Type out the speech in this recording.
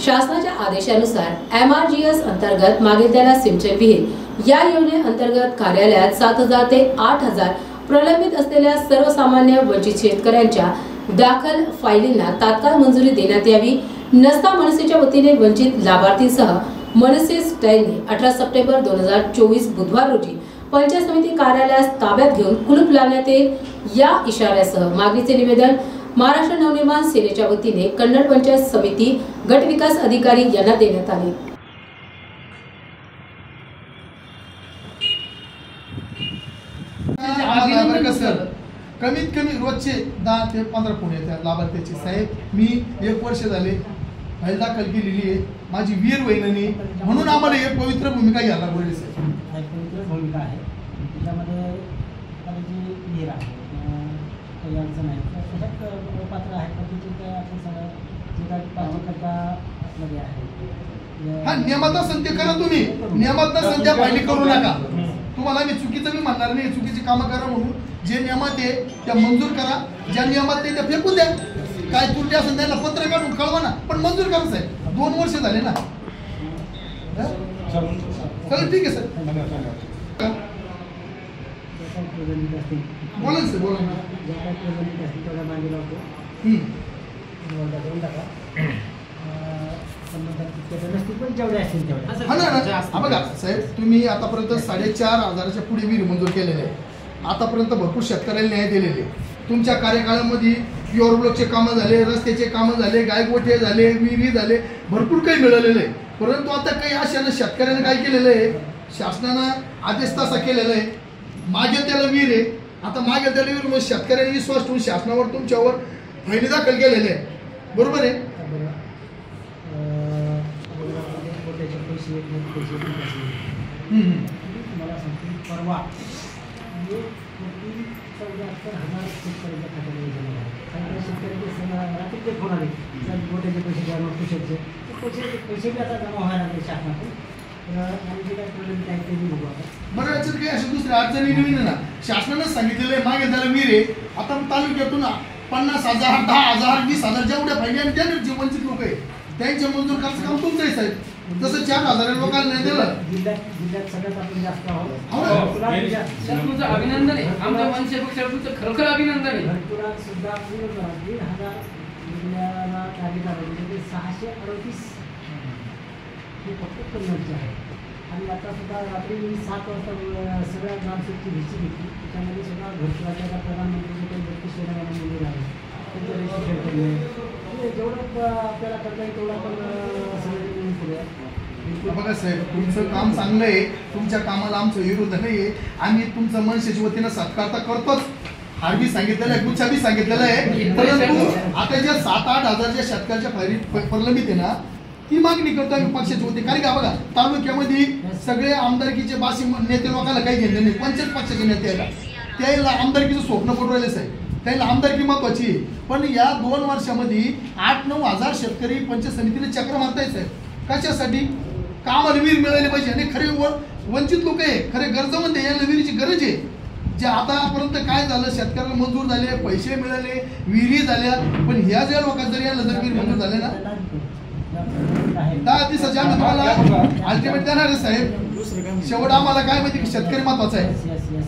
शासनाच्या आदेशानुसार M R G S अंतर्गत मागील त्याला सिंचन विहीर या योजनेअंतर्गत कार्यालयात सात हजार ते आठ हजार प्रलंबित असलेल्या सर्वसामान्य वंचित शेतकऱ्यांच्या दाखल फायलींना तात्काळ मंजुरी देण्यात यावी. नसता मनसेच्या वतीने वंचित लाभार्थीसह मनसे स्टाईलने अठरा सप्टेंबर दोन हजार चोवीस बुधवार रोजी पंचायत समिती कार्यालयास ताब्यात घेऊन कुलूप लावण्यात येईल या इशाऱ्यासह मागणीचे निवेदन महाराष्ट्र नवनिर्माण सेनेच्या वतीने कन्नड पंचायत समिती गट विकास अधिकारी यांना देण्यात आले. कमीत कमी रोजचे दहा ते पंधरा फोन येतात लाभार्थ्याचे. साहेब मी एक वर्ष झाले फाईल दाखल केलेली आहे. माझी वीर वहिनी म्हणून आम्हाला एक पवित्र भूमिका घ्यायला लागली साहेब. पवित्र भूमिका आहे. त्याच्यामध्ये जी विहीर आहे काही अडचण आहे तर त्याच्यात पात्र आहे पण तिथे काय आपण सगळं जे काही पाचकरता आपलं हे आहे हा नियमात असेल ते करा तुम्ही. नियमात नसेल त्या फायली करू नका. तुम्हाला मी चुकीचं मी म्हणणार नाही चुकीची कामं करा म्हणून. जे नियमात आहे त्या मंजूर करा. ज्या नियमात नाही त्या फेकून द्या. काय त्रुटी असेल त्याला पत्र काढून कळवा ना. पण मंजूर करा साहेब. दोन वर्ष झाले ना. हं? चला ठीक आहे सर असतील बोला ना. बोला ना ज्या असतील मागे लावतो टाका पण असतील हा बघा साहेब तुम्ही आतापर्यंत साडेचार हजाराच्या पुढे विहीर मंजूर केलेले आहे आतापर्यंत भरपूर शेतकऱ्यांनी न्याय दिलेले आहे. तुमच्या कार्यकाळामध्ये प्युअर ब्लॉकचे कामं झाले रस्त्याचे कामं झाले गायगोठे झाले विहिरी झाले भरपूर काही मिळालेलं आहे. परंतु आता काही अशानं शेतकऱ्यानं काय केलेलं आहे? शासनानं आदेश तसा केलेला आहे. मागे त्याला वीर आहे. आता मागे त्याला वीर मग शेतकऱ्यांनी विश्वास ठेवून शासनावर तुमच्यावर फायदे दाखल केलेले आहे बरोबर आहे? पैसे मला परवा चौऱ्याहत्तर हजार शेतकऱ्यांच्या खात्यामध्ये जमा शेतकऱ्यांचे रात्रीचे फोन आले सर पैसे द्या मग पैसे पैसे बी आता जमा व्हायला लागले शासनातून प्रॉब्लेम ते बघू बरं याच्यात काही अशा दुसऱ्या अडचणी नवीन आहे ना. शासनानं सांगितलेलं आहे मागे त्याला वीर आहे आता तालुक्यातून पन्नास हजार दहा हजार वीस हजार जेवढ्या पाहिजे आणि त्या जे वंचित लोक आहे त्यांचे मंजूर करायचं काम तुमचं आहे साहेब. जसं चार हजार लोकांना नाही दिलं. जिल्ह्यात जिल्ह्यात सगळ्यात आपण जास्त हो आहोत ना. तुमचं अभिनंदन आहे. आमच्या मनसे पक्षाला तुमचं खरोखर अभिनंदन आहे. सुद्धा पूर्ण हजार म्हणजे सहाशे अडतीस. हे फक्त कन्नडचे आहे आणि आता सुद्धा रात्री मी सात वाजता सगळ्या ग्रामसेवकची व्हिजिट घेतली. त्याच्यामध्ये सुद्धा घरकुलाच्या प्रधानमंत्री काही मंदिर आहे म्हणजे जेवढं आपल्याला करता येईल तेवढं आपण अं, बघा साहेब तुमचं काम चांगलं आहे. तुमच्या कामाला आमचं विरोध नाही आहे. आम्ही तुमचं मनशेच्या वतीनं सत्कार तर करतोच. हारबी सांगितलेलं आहे गुच्छा बी सांगितलेलं आहे. परंतु आता ज्या सात आठ हजारच्या शतकाच्या शेतकऱ्याच्या फायरी प्रलंबित आहे ना ती मागणी करतो आम्ही पक्षाची होती कारण का बघा तालुक्यामध्ये सगळे आमदारकीचे बासी नेते लोकांना काही घेतले नाही. पंचायत पक्षाचे नेते यायला त्याला आमदारकीचं स्वप्न पडू राहिले साहेब? त्याला आमदारकी महत्वाची पण या दोन वर्षामध्ये आठ नऊ हजार शेतकरी पंचायत समितीने चक्र मारतायच साहेब. कशासाठी? कामाला वीर मिळाले पाहिजे. आणि खरे व- वंचित लोक आहे. खरे गरजवंत आहे यांना विहिरीची गरज आहे. जे आतापर्यंत काय झालं? शेतकऱ्याला मंजूर झाले पैसे मिळाले विहिरी झाल्या. पण ह्या ज्या लोकांना जर यांना जर विहीर मंजूर झाले ना? दहा दिवसाच्या आम्ही तुम्हाला अल्टिमेट देणार आहे साहेब. शेवट आम्हाला काय माहिती की शेतकरी महत्त्वाचा आहे.